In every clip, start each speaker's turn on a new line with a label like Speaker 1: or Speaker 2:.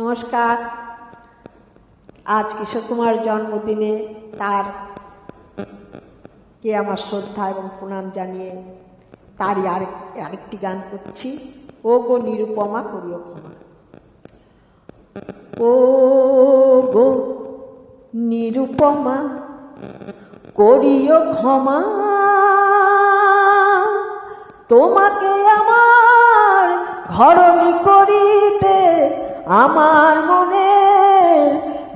Speaker 1: নমস্কার। আজ কিশোর কুমার জন্মদিনে তার কে আমার শ্রদ্ধা এবং প্রণাম জানিয়ে তারই আরেক আরেকটি গান করছি। ও গো নিরুপমা, করিও ক্ষমা। ও গো নিরুপমা, করিও ক্ষমা। তোমাকে আমার ঘরণি করিতে আমার মনে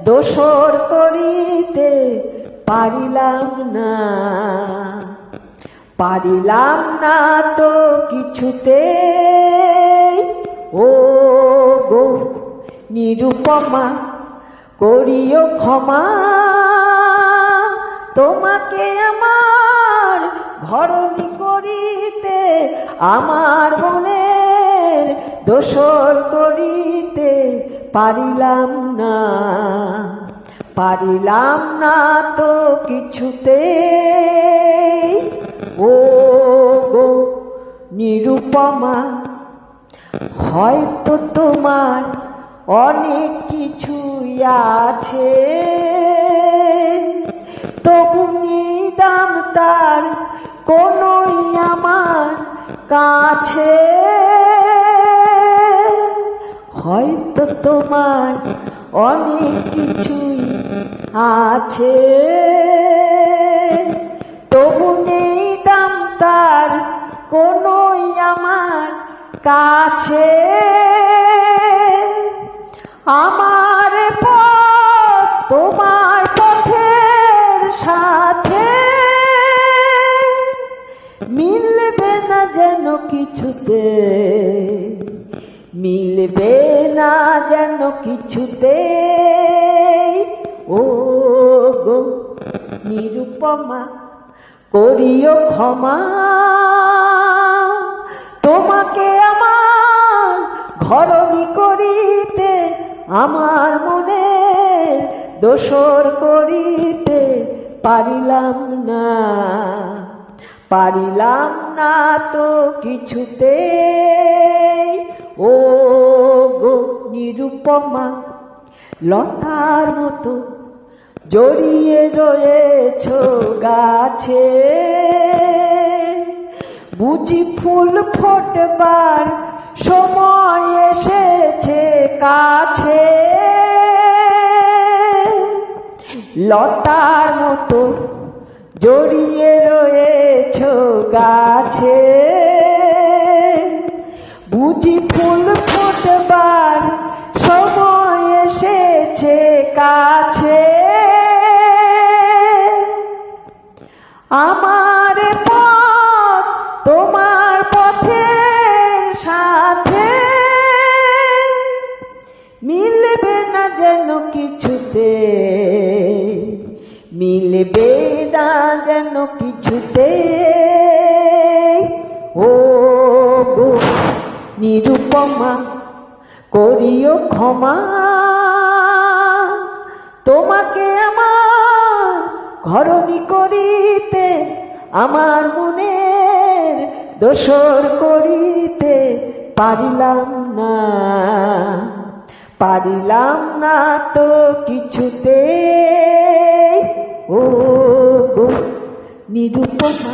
Speaker 1: দোসর করিতে পারিলাম না। পারিলাম না তো কিছুতে ও গো নিরুপমা, করিও ক্ষমা। তোমাকে আমার ঘরণি করিতে আমার মনের দোসর করিতে পারিলাম না। পারিলাম না তো কিছুতে ও গো নিরুপমা, হয়তো তোমার অনেক কিছুই আছে। তবু নিদাম তার কোনই আমার কাছে। হয়তো তোমার অনেক কিছুই আছে। তবু নেই দাম তার, কোনই আমার কাছে। আমার পথ তোমার পথের সাথে। মিলবে না যেন কিছুতে। মিলবে না যেন কিছুতে ও গো নিরুপমা, করিও ক্ষমা। তোমাকে আমার ঘরণি করিতে, আমার মনে দোসর করিতে পারিলাম না। পারিলাম না তো কিছুতে নিরুপমা লতার মতো জড়িয়ে রয়েছ গাছে। বুঝি ফুল ফোটবার সময় এসেছে কাছে। লতার মতো জড়িয়ে রয়েছ গাছে। বুঝি ফুল ফোটবার সময় এসেছে কাছে। আমার পথ তোমার পথের সাথে। মিলবে না যেন কিছুতে। মিলবে না যেন কিছুতে। ও গো, নিরুপমা। করিও ক্ষমা। তোমাকে আমার ঘরণী করিতে, আমার মনের দোসর করিতে পারিলাম না। পারিলাম না তো কিছুতে ও গো, নিরুপমা।